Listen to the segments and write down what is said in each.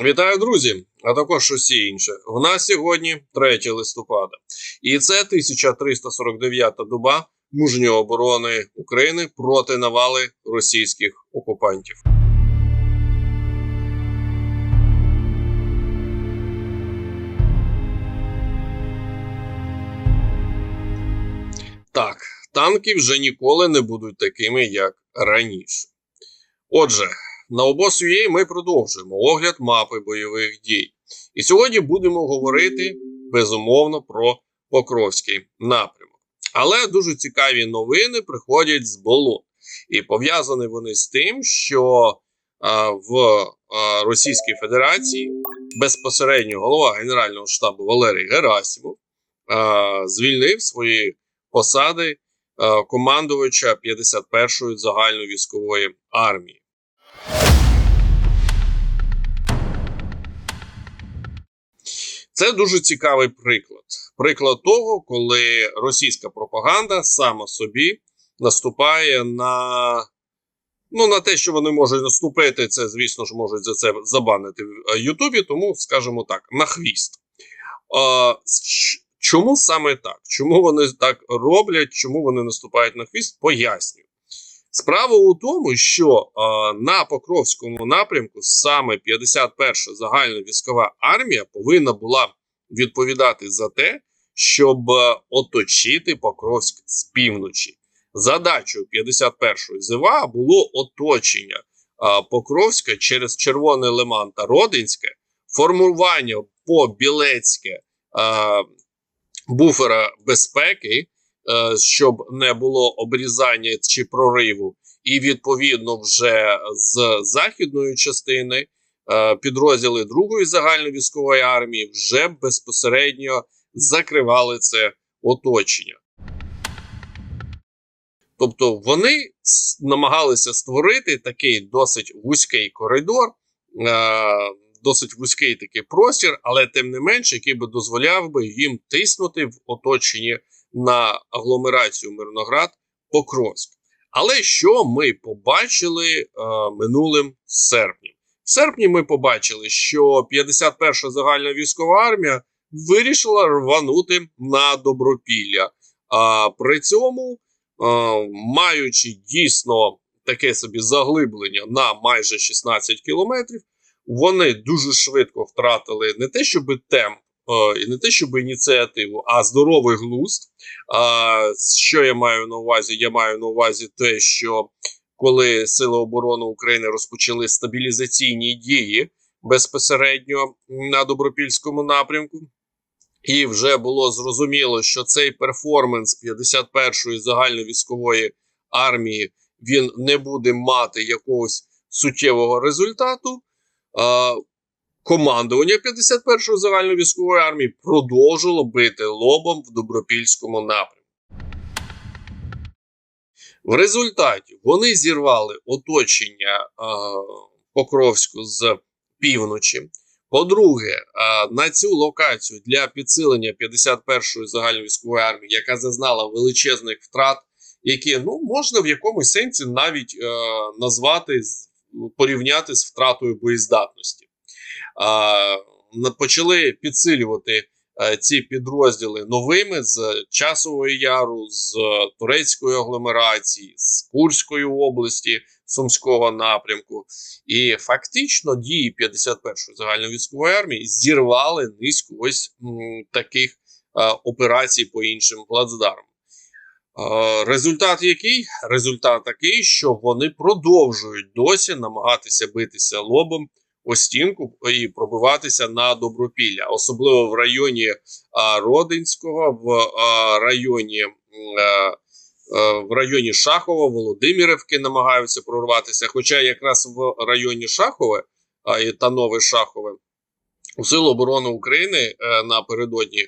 Вітаю, друзі, а також усі інші. В нас сьогодні 3 листопада, і це 1349-та доба мужньої оборони України проти навали російських окупантів. Так, танки вже ніколи не будуть такими, як раніше. Отже, на обоз.ua ми продовжуємо огляд мапи бойових дій. І сьогодні будемо говорити безумовно про Покровський напрямок. Але дуже цікаві новини приходять з болот. І пов'язані вони з тим, що а, в а, Російській Федерації безпосередньо голова Генерального штабу Валерій Герасимов а, звільнив свої посади а, командувача 51-ї загальновійськової армії. Це дуже цікавий приклад. Приклад того, коли російська пропаганда сама собі наступає на ну, на те, що вони можуть наступити, це, звісно ж, можуть за це забанити в Ютубі, тому, скажімо так, на хвіст. Чому саме так? Чому вони так роблять? Чому вони наступають на хвіст? Пояснюю. Справа у тому, що е, на Покровському напрямку саме 51-ша загальна військова армія повинна була відповідати за те, щоб е, оточити Покровськ з півночі. Задачою 51-ї ЗВА було оточення е, Покровська через Червоний Лиман та Родинське, формування по Білецьке е, буфера безпеки. Щоб не було обрізання чи прориву, і відповідно вже з західної частини підрозділи другої загальновійськової армії вже безпосередньо закривали це оточення. Тобто вони намагалися створити такий досить вузький коридор, е, досить вузький такий простір, але тим не менш, який би дозволяв би їм тиснути в оточенні на агломерацію Мирноград Покровськ. Але що ми побачили е, минулим серпнем? В серпні ми побачили, що 51-ша загальна військова армія вирішила рванути на добропілля. А при цьому, маючи дійсно таке собі заглиблення на майже 16 кілометрів, вони дуже швидко втратили не те, щоб темп і не те, щоб ініціативу, а здоровий глузд. А, Що я маю на увазі? Я маю на увазі те, що коли Сили оборони України розпочали стабілізаційні дії безпосередньо на добропільському напрямку, і вже було зрозуміло, що цей перформанс 51-ї загальновійськової армії він не буде мати якогось суттєвого результату командування 51-ї загальновійськової армії продовжило бити лобом в добропільському напрямку. В результаті вони зірвали оточення е, Покровську з півночі. По-друге, е, на цю локацію для підсилення 51-ї загальновійськової армії, яка зазнала величезних втрат, які ну можна в якомусь сенсі навіть е, назвати порівняти з втратою боєздатності почали підсилювати е, ці підрозділи новими з часової яру, з турецької агломерації, з Курської області, Сумського напрямку. І фактично дії 51-ї загальновійськової армії зірвали низку ось м, таких е, операцій по іншим плацдармам. Е, результат який? Результат такий, що вони продовжують досі намагатися битися лобом у стінку і пробиватися на добропілля, особливо в районі а, Родинського, в а, районі. А, в районі Шахова, Володимирівки намагаються прорватися. Хоча якраз в районі Шахове та Нове Шахове у Сил оборони України е, напередодні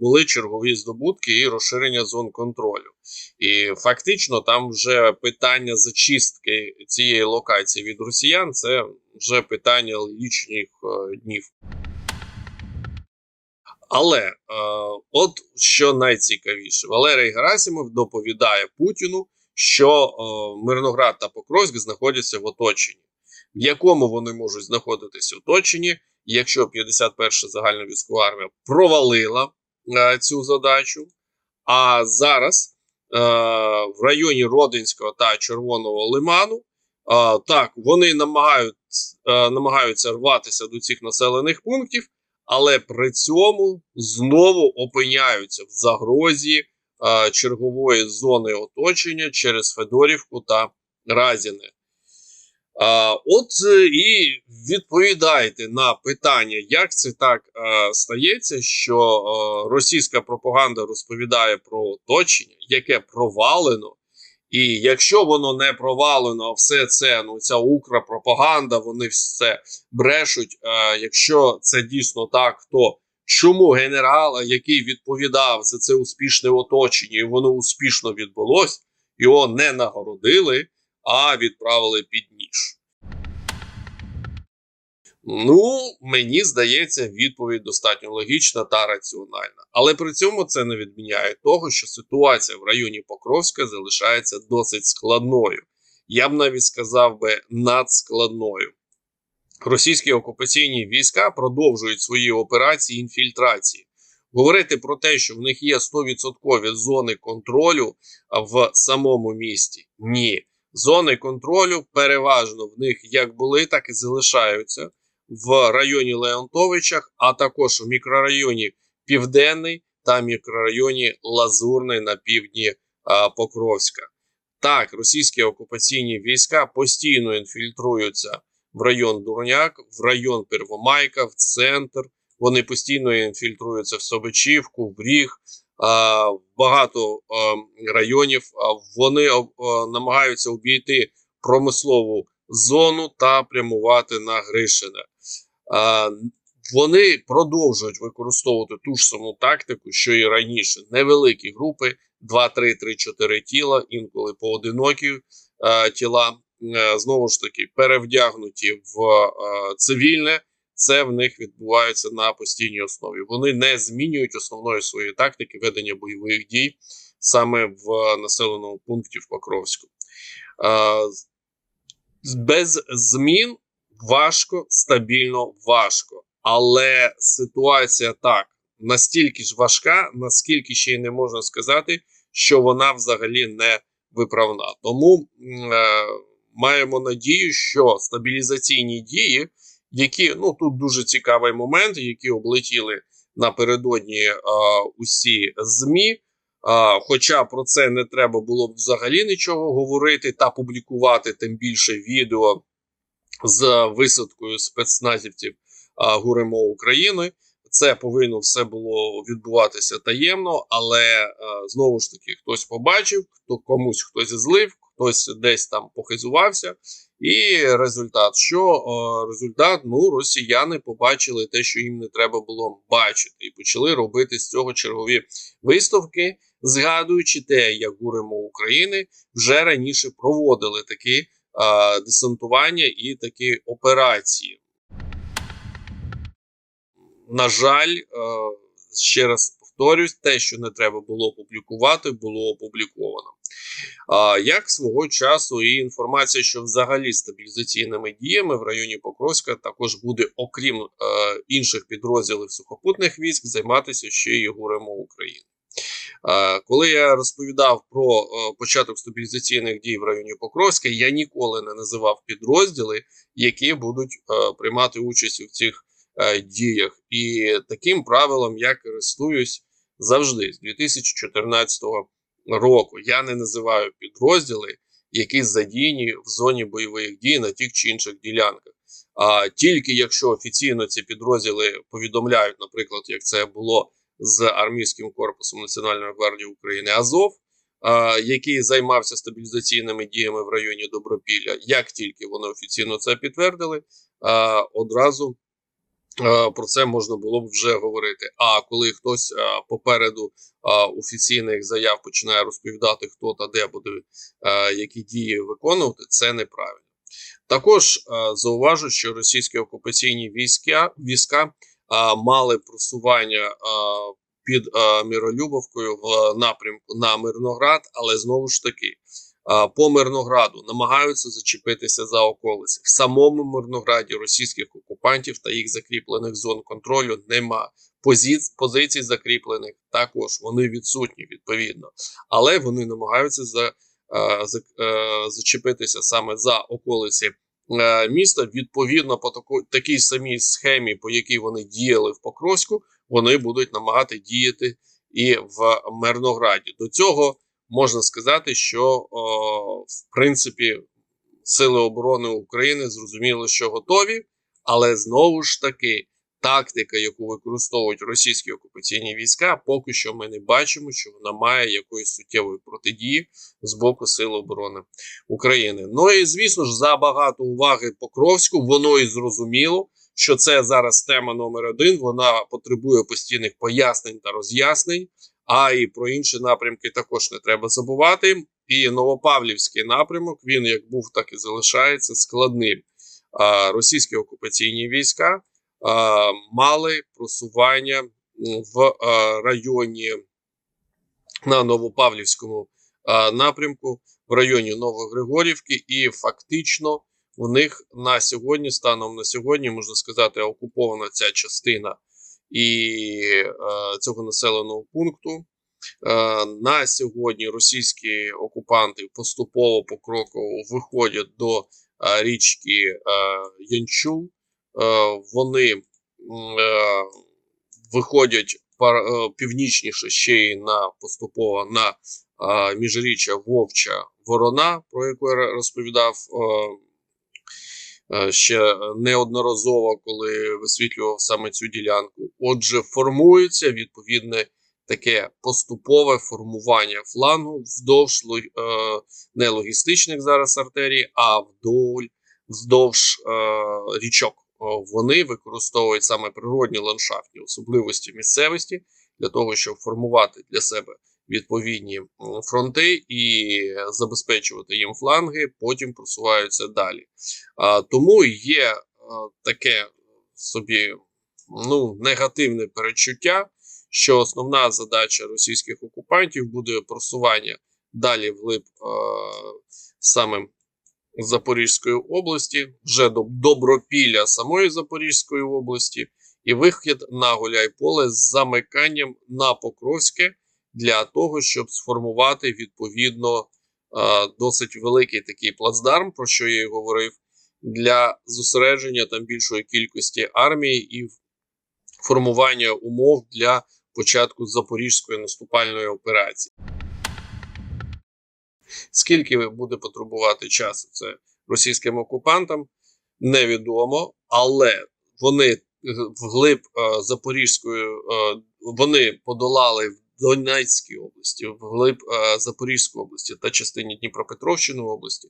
були чергові здобутки і розширення зон контролю. І фактично там вже питання зачистки цієї локації від росіян це вже питання лічних е, днів. Але е, от що найцікавіше, Валерій Герасимов доповідає Путіну, що е, Мирноград та Покровськ знаходяться в оточенні. В якому вони можуть знаходитися оточенні, якщо 51-ша загальна військова армія провалила е, цю задачу. А зараз е, в районі Родинського та Червоного Лиману е, так вони намагають, е, намагаються рватися до цих населених пунктів, але при цьому знову опиняються в загрозі е, чергової зони оточення через Федорівку та Разіне. От е, і відповідайте на питання, як це так е, стається, що е, російська пропаганда розповідає про оточення, яке провалено. І якщо воно не провалено, все це ну ця укропропаганда, вони все брешуть. Якщо це дійсно так, то чому генерала, який відповідав за це успішне оточення, і воно успішно відбулось, його не нагородили, а відправили під ніж? Ну, мені здається, відповідь достатньо логічна та раціональна. Але при цьому це не відміняє того, що ситуація в районі Покровська залишається досить складною. Я б навіть сказав би надскладною. Російські окупаційні війська продовжують свої операції інфільтрації. Говорити про те, що в них є 100% зони контролю в самому місті. Ні. Зони контролю переважно в них як були, так і залишаються в районі Леонтовичах, а також в мікрорайоні Південний та мікрорайоні Лазурний на півдні а, Покровська. Так, російські окупаційні війська постійно інфільтруються в район Дурняк, в район Первомайка, в центр. Вони постійно інфільтруються в Собичівку, в Ріг, а, в багато районів. Вони намагаються обійти промислову зону та прямувати на Гришине. Вони продовжують використовувати ту ж саму тактику, що і раніше. Невеликі групи, 2, 3, 3, 4 тіла, інколи поодинокі тіла, знову ж таки, перевдягнуті в цивільне. Це в них відбувається на постійній основі. Вони не змінюють основної своєї тактики ведення бойових дій саме в населеному пункті в Покровську. А, без змін важко, стабільно важко. Але ситуація так настільки ж важка, наскільки ще й не можна сказати, що вона взагалі не виправна. Тому е, маємо надію, що стабілізаційні дії, які ну тут дуже цікавий момент, які облетіли напередодні е, усі змі. А, Хоча про це не треба було б взагалі нічого говорити та публікувати, тим більше відео з висадкою спецназівців а, Гуримо України. Це повинно все було відбуватися таємно, але а, знову ж таки хтось побачив, хто комусь хтось злив, хтось десь там похизувався. І результат, що результат, ну росіяни побачили те, що їм не треба було бачити, і почали робити з цього чергові виставки, згадуючи те, як гуримо України вже раніше проводили такі а, десантування і такі операції. На жаль, а, ще раз повторюсь, те, що не треба було публікувати, було опубліковано. А, Як свого часу і інформація, що взагалі стабілізаційними діями в районі Покровська також буде, окрім е, інших підрозділів сухопутних військ, займатися ще й ГУРМО України. Е, коли я розповідав про е, початок стабілізаційних дій в районі Покровська, я ніколи не називав підрозділи, які будуть е, приймати участь у цих діях. І таким правилом я користуюсь завжди з 2014 року. Я не називаю підрозділи, які задіяні в зоні бойових дій на тих чи інших ділянках. А тільки якщо офіційно ці підрозділи повідомляють, наприклад, як це було з армійським корпусом Національної гвардії України Азов, який займався стабілізаційними діями в районі Добропілля, як тільки вони офіційно це підтвердили, одразу про це можна було б вже говорити. А коли хтось попереду офіційних заяв починає розповідати, хто та де буде які дії виконувати, це неправильно. Також зауважу, що російські окупаційні війська війська мали просування під Миролюбовкою в напрямку на Мирноград, але знову ж таки по Мирнограду намагаються зачепитися за околиці. В самому Мирнограді російських окупантів та їх закріплених зон контролю нема. Позиц, позицій закріплених також вони відсутні відповідно, але вони намагаються за, за, зачепитися саме за околиці е, міста. Відповідно, по такій самій схемі, по якій вони діяли в Покровську, вони будуть намагати діяти і в Мирнограді. До цього можна сказати, що о, в принципі Сили оборони України зрозуміло, що готові, але знову ж таки. Тактика, яку використовують російські окупаційні війська, поки що ми не бачимо, що вона має якоїсь суттєвої протидії з боку Сил оборони України. Ну і звісно ж, забагато уваги Покровську, воно і зрозуміло, що це зараз тема номер один. Вона потребує постійних пояснень та роз'яснень. А і про інші напрямки також не треба забувати. І Новопавлівський напрямок він як був, так і залишається складним. Російські окупаційні війська мали просування в районі на Новопавлівському напрямку, в районі Новогригорівки, і фактично у них на сьогодні, станом на сьогодні, можна сказати, окупована ця частина і е, цього населеного пункту. Е, на сьогодні російські окупанти поступово покроково виходять до е, річки е, Янчул. Е, вони виходять пар, північніше ще й на поступово на міжріччя Вовча Ворона, про яку я розповідав ще неодноразово, коли висвітлював саме цю ділянку. Отже, формується відповідне таке поступове формування флангу вздовж е, не логістичних зараз артерій, а вдоль вздовж е, річок. Вони використовують саме природні ландшафтні особливості місцевості для того, щоб формувати для себе відповідні фронти і забезпечувати їм фланги, потім просуваються далі. Тому є е, таке собі ну, негативне перечуття, що основна задача російських окупантів буде просування далі вглиб е, саме Запорізької області, вже до добропілля самої Запорізької області, і вихід на Гуляйполе з замиканням на Покровське для того, щоб сформувати відповідно е, досить великий такий плацдарм, про що я і говорив, для зосередження там більшої кількості армії і формування умов для початку запорізької наступальної операції. Скільки буде потребувати часу це російським окупантам, невідомо, але вони е, вглиб е, Запорізької, е, вони подолали в Донецькій області, вглиб е, Запорізької області та частині Дніпропетровщини області,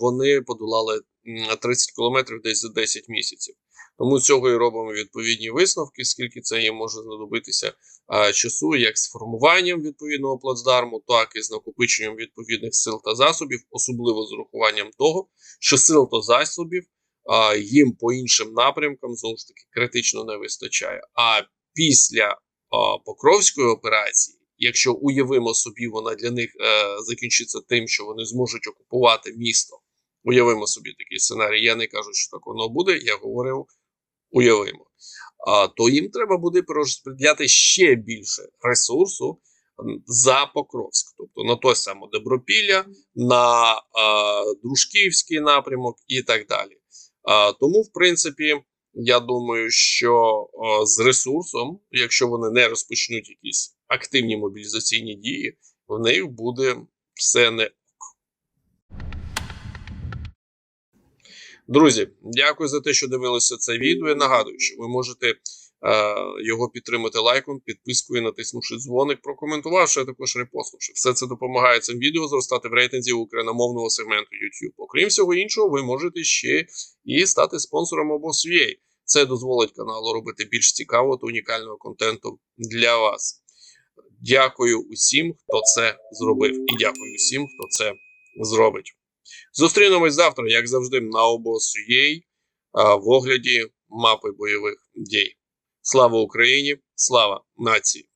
вони подолали м, 30 кілометрів десь за 10 місяців. Тому цього і робимо відповідні висновки, скільки це їм може знадобитися а, часу, як з формуванням відповідного плацдарму, так і з накопиченням відповідних сил та засобів, особливо з урахуванням того, що сил та засобів а, їм по іншим напрямкам знову ж таки критично не вистачає. А після а, Покровської операції, якщо уявимо собі, вона для них е, закінчиться тим, що вони зможуть окупувати місто. Уявимо собі такий сценарій. Я не кажу, що так воно буде. Я говорив, уявимо. То їм треба буде розподіляти ще більше ресурсу за Покровськ, тобто на той саме Добропілля, на а, Дружківський напрямок і так далі. А, тому, в принципі, я думаю, що а, з ресурсом, якщо вони не розпочнуть якісь активні мобілізаційні дії, в них буде все не Друзі, дякую за те, що дивилися це відео. Я нагадую, що ви можете е, його підтримати лайком, підпискою, натиснувши дзвоник, прокоментувавши, а також репостнувши. Все це допомагає цим відео зростати в рейтинзі україномовного сегменту YouTube. Окрім всього іншого, ви можете ще і стати спонсором або свій. Це дозволить каналу робити більш цікавого та унікального контенту для вас. Дякую усім, хто це зробив, і дякую усім, хто це зробить. Зустрінемось завтра, як завжди, на обосуєй в огляді мапи бойових дій. Слава Україні! Слава нації!